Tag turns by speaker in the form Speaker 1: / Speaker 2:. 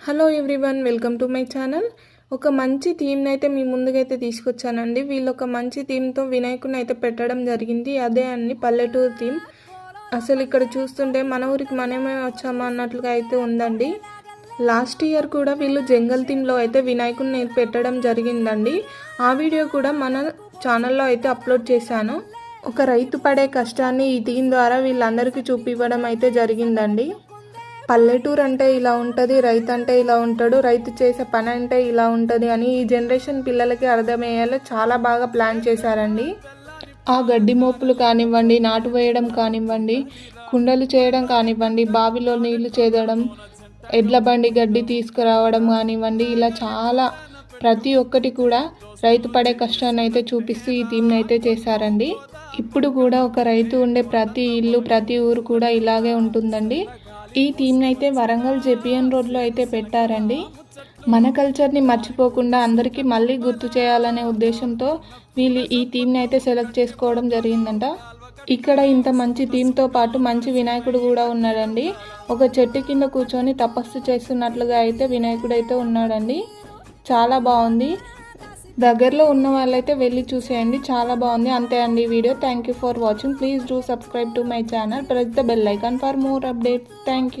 Speaker 1: Hello everyone welcome to my channel ఒక మంచి థీమ్ని అయితే మీ ముందుకైతే తీసుకొచ్చానండి. వీళ్ళు ఒక మంచి థీమ్తో వినాయకుని అయితే పెట్టడం జరిగింది. అదే అండి పల్లెటూరు థీమ్ అసలు ఇక్కడ చూస్తుంటే మన ఊరికి మనమే వచ్చామా అన్నట్లుగా అయితే ఉందండి. లాస్ట్ ఇయర్ కూడా వీళ్ళు జంగల్ థీమ్లో అయితే వినాయకుడిని పెట్టడం జరిగిందండి. ఆ వీడియో కూడా మన ఛానల్లో అయితే అప్లోడ్ చేశాను. ఒక రైతు పడే కష్టాన్ని ఈ థీమ్ ద్వారా వీళ్ళందరికీ చూపివ్వడం అయితే జరిగిందండి. పల్లెటూరు అంటే ఇలా ఉంటుంది రైతు అంటే ఇలా ఉంటాడు రైతు చేసే పని అంటే ఇలా ఉంటుంది అని ఈ జనరేషన్ పిల్లలకి అర్థమయ్యేలా చాలా బాగా ప్లాన్ చేశారండి. ఆ గడ్డి మోపులు కానివ్వండి నాటు వేయడం కానివ్వండి కుండలు చేయడం కానివ్వండి బావిలో నీళ్ళు చేదడం ఎడ్ల బండి గడ్డి తీసుకురావడం కానివ్వండి ఇలా చాలా ప్రతి ఒక్కటి కూడా రైతు పడే కష్టాన్ని అయితే చూపిస్తూ ఈ థీమ్ని అయితే చేశారండి. ఇప్పుడు కూడా ఒక రైతు ఉండే ప్రతి ఇల్లు ప్రతి ఊరు కూడా ఇలాగే ఉంటుందండి. ఈ థీమ్ని అయితే వరంగల్ జెపిఎన్ రోడ్లో అయితే పెట్టారండి. మన కల్చర్ని మర్చిపోకుండా అందరికీ మళ్ళీ గుర్తు చేయాలనే ఉద్దేశంతో వీళ్ళు ఈ థీమ్ని అయితే సెలెక్ట్ చేసుకోవడం జరిగిందంట. ఇక్కడ ఇంత మంచి థీమ్తో పాటు మంచి వినాయకుడు కూడా ఉన్నాడండి. ఒక చెట్టు కింద కూర్చొని తపస్సు చేస్తున్నట్లుగా అయితే వినాయకుడు అయితే ఉన్నాడండి. చాలా బాగుంది. దగ్గరలో ఉన్న వాళ్ళైతే వెళ్ళి చూసేయండి. చాలా బాగుంది. అంతే అండి ఈ video. Thank you for watching please do subscribe to my channel press the bell icon for more updates thank you